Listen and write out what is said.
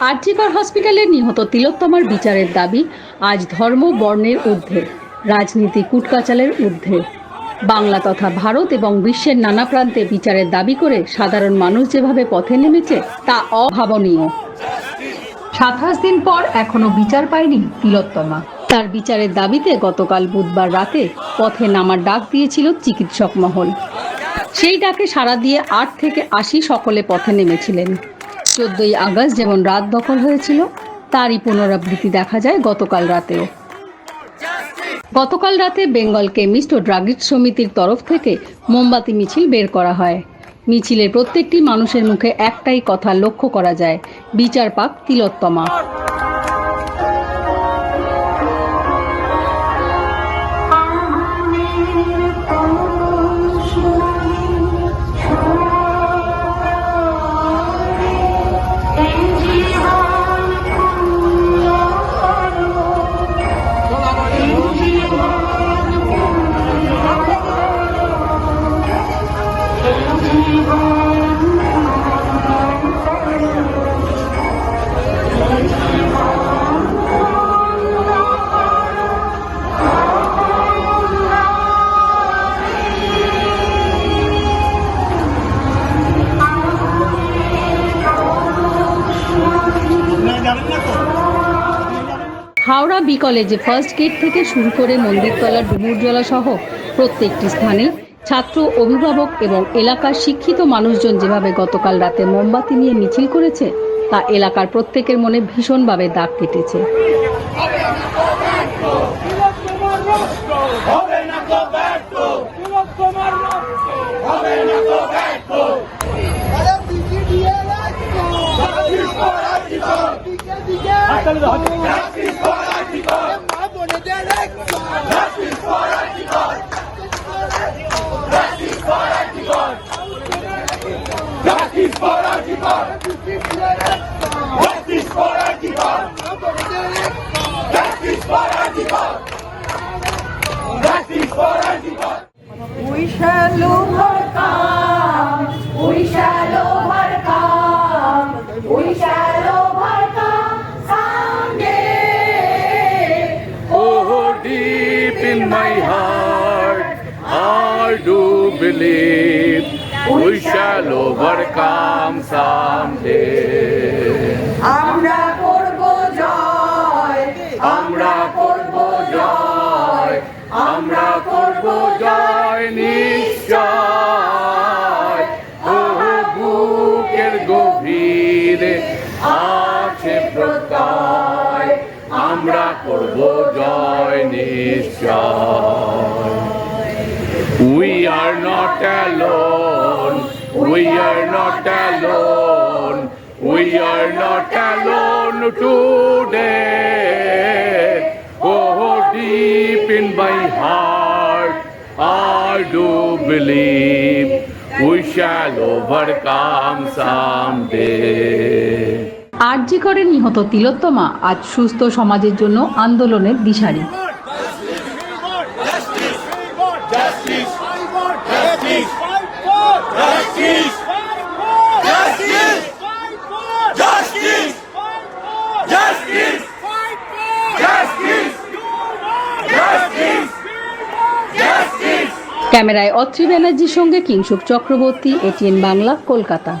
আরজিকর হসপিটালে নিহত তিলোত্তমার বিচারের দাবি, আজ ধর্ম বর্ণের ঊর্ধ্বে, রাজনীতি কুটকাচালের ঊর্ধ্বে। বাংলা তথা ভারত এবং বিশ্বের নানা প্রান্তে বিচারের দাবি করে সাধারণ মানুষ যেভাবে পথে নেমেছে, তা অভাবনীয়। সাতাশ দিন পর এখনও বিচার পায়নি তিলোত্তমা। তার বিচারের দাবিতে গতকাল বুধবার রাতে পথে নামার ডাক দিয়েছিল চিকিৎসক মহল। সেই ডাকে সাড়া দিয়ে আট থেকে আশি সকলে পথে নেমেছিলেন। চোদ্দই আগস্ট যেমন রাত দখল হয়েছিল, তারই পুনরাবৃত্তি দেখা যায় গতকাল রাতেও। গতকাল রাতে বেঙ্গল কেমিস্ট ও ড্রাগিস্ট সমিতির তরফ থেকে মোমবাতি মিছিল বের করা হয়। মিছিলের প্রত্যেকটি মানুষের মুখে একটাই কথা লক্ষ্য করা যায়, বিচার পাক তিলোত্তমা। হাওড়া বি কলেজে ফার্স্ট গেট থেকে শুরু করে মন্দিরতলা ডুমুরজলা সহ প্রত্যেকটি স্থানে ছাত্র, অভিভাবক এবং এলাকার শিক্ষিত মানুষজন যেভাবে গতকাল রাতে মোমবাতি নিয়ে মিছিল করেছে, তা এলাকার প্রত্যেকের মনে ভীষণভাবে দাগ কেটেছে। We shall! We shall! We shall in my heart, I do believe we shall overcome. Someday. আমরা করব জয় আমরা করব জয় আমরা করব জয় নিশ্চয় ও বুকের গভীরে আছে প্রত্যয় আমরা করব জয় নিশ্চয় We are not alone. We are not alone. We are not alone today. Oh, deep in my heart, I do believe we shall overcome someday. RG করে নিহত তিলোত্তমা আজ সুস্থ সমাজের জন্য আন্দোলনের দিশারি ক্যামেরায় অত্রি ব্যানার্জির সঙ্গে কিংশুক চক্রবর্তী এটিএন বাংলা কলকাতা।